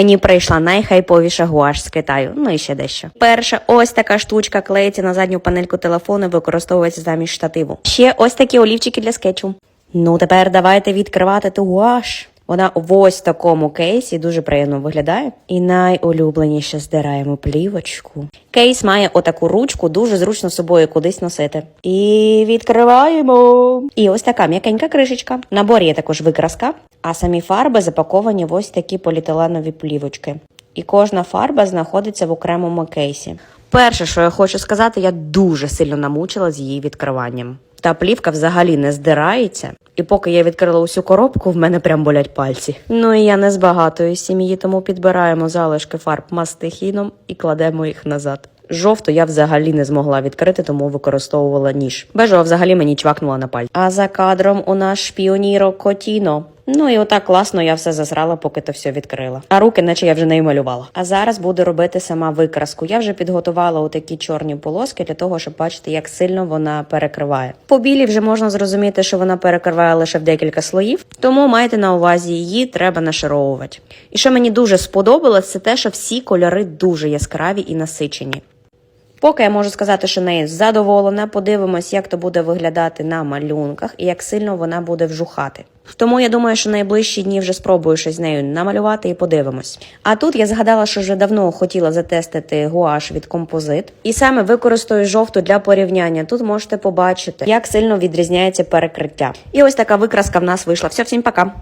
Мені прийшла найхайповіша гуаш з Китаю, ну і ще дещо. Перша, ось така штучка клеїться на задню панельку телефону, використовується замість штативу. Ще ось такі олівчики для скетчу. Ну тепер давайте відкривати ту гуаш. Вона в ось такому кейсі дуже приємно виглядає. І найулюбленіше здираємо плівочку. Кейс має отаку ручку, дуже зручно собою кудись носити. І відкриваємо. І ось така м'якенька кришечка. В наборі є також викраска, а самі фарби запаковані в ось такі поліетиленові плівочки. І кожна фарба знаходиться в окремому кейсі. Перше, що я хочу сказати, я дуже сильно намучила з її відкриванням. Та плівка взагалі не здирається. І поки я відкрила усю коробку, в мене прям болять пальці. Ну і я не з багатої сім'ї, тому підбираємо залишки фарб мастихіном і кладемо їх назад. Жовту я взагалі не змогла відкрити, тому використовувала ніж. Бежова взагалі мені чвакнула на пальці. А за кадром у нас шпіоніро Котіно. Ну і отак класно я все засрала, поки то все відкрила. А руки, наче я вже не малювала. А зараз буду робити сама викраску. Я вже підготувала отакі чорні полоски для того, щоб бачити, як сильно вона перекриває. По білій вже можна зрозуміти, що вона перекриває лише в декілька слоїв, тому майте на увазі її треба нашаровувати. І що мені дуже сподобалось, це те, що всі кольори дуже яскраві і насичені. Поки я можу сказати, що нею задоволена, подивимось, як то буде виглядати на малюнках і як сильно вона буде вжухати. Тому я думаю, що найближчі дні вже спробую щось з нею намалювати і подивимось. А тут я згадала, що вже давно хотіла затестити гуаш від композит, і саме використаю жовту для порівняння. Тут можете побачити, як сильно відрізняється перекриття. І ось така викраска в нас вийшла. Все, всім пока.